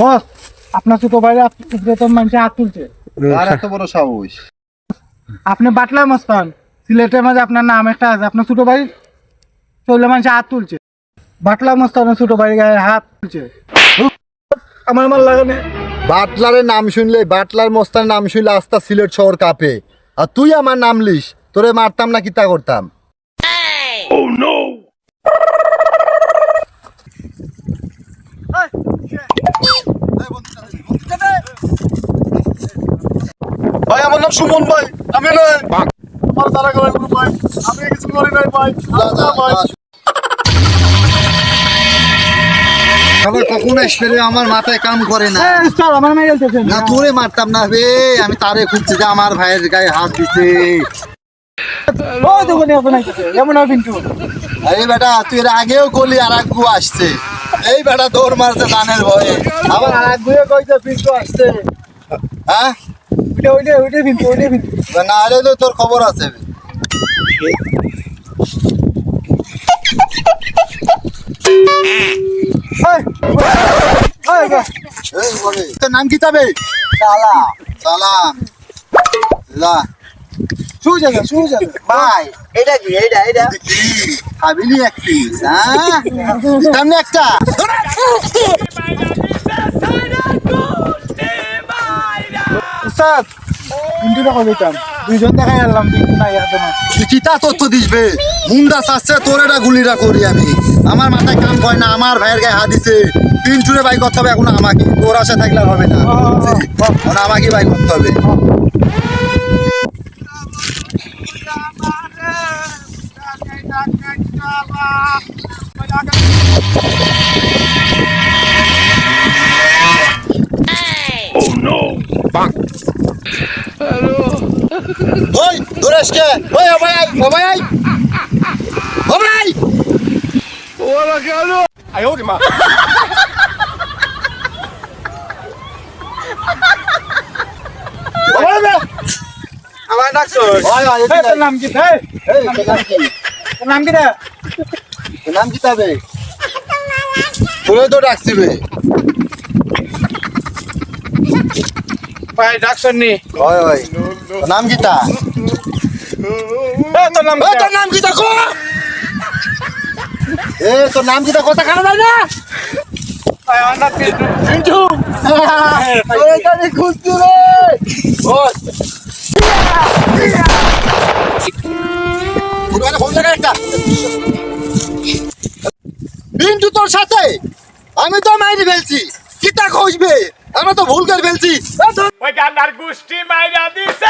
বস আপনার ছোট ভাই উপরে তো মানুষের হাত তুলছে। আর এত বড় সাহস। আপনি বাটলা মস্তান সিলেটের মাঝে আপনার নাম একটা আছে আপনার ছোট ভাই চললে মানুষের হাত তুলছে। বাটলা মস্তান ছোট ভাই গায়ে হাত তুলছে। আমার আমার লাগানে। বাটলারের নাম শুনলে বাটলার মোস্তার নাম শুনলে আস্তা সিলেট শহর কাঁপে। আর তুই আমার নাম লিস তোরে মারতাম না কি তা করতাম? ভাই আমার নাম সুমন ভাই। আমি আমার তারা করে ভাই। আমি কিছু করি নাই ভাই। আচ্ছা ভাই। আমার মাথায় কাম করে না। মেয়ে না তোরে মারতাম না রে আমি তারে খুঁজছি যে আমার ভাইয়ের গায়ে হাত দিছে। আরে বেটা তুই এর আগেও করলি আর এক আসছে। এই বেটা দৌড় মারছে দানের ভয়ে। আবার আর এক পিন্টু আসছে। হ্যাঁ? ওইটা ওইটা ওইটা কিন্তু ওইটা কিন্তু না হলে তো তোর খবর আছে। তোর নাম কি তবে? সালাম লা। ভাই এটা কি এটা এটা খাবিলি এক পিস হ্যাঁ একটা। উস্তাদ কিন্তু টাকা দিতাম। দুইজন দেখাই আনলাম কিন্তু তুই কিতা তথ্য দিসবে মুন্ডা চাচ্ছে তোর এটা গুলিটা করি আমি। আমার মাথায় কাম করে না আমার ভাইয়ের গায়ে হাত দিছে। তিন চুরে বাই করতে হবে এখন আমাকে। তোর আশা থাকলে হবে না। এখন আমাকে বাই করতে হবে। ওই দূরে এসকে। ওই ও ভাই ও ভাই ও ভাই আমার ডাকছো ওই ওই এই, তোর নাম কি? এই, এই তোর নাম কি? তোর নাম কি রে? তোর নাম কি তবে? তোরে তো ডাকছিবে। ভাই ডাকছেন নাম কি তা? এই, তোর নাম তোর নাম কি তা কো? এ তোর নাম কি তা কথা খানা যায় না? পিন্টু খুঁজছি রে। তোর সাথে? আমি তো মাইরে ফেলছি। কিতা খুঁজবে আমরা তো ভুল করে ফেলছি। ওই গান্ডার গোষ্ঠী মাইরা দিছে।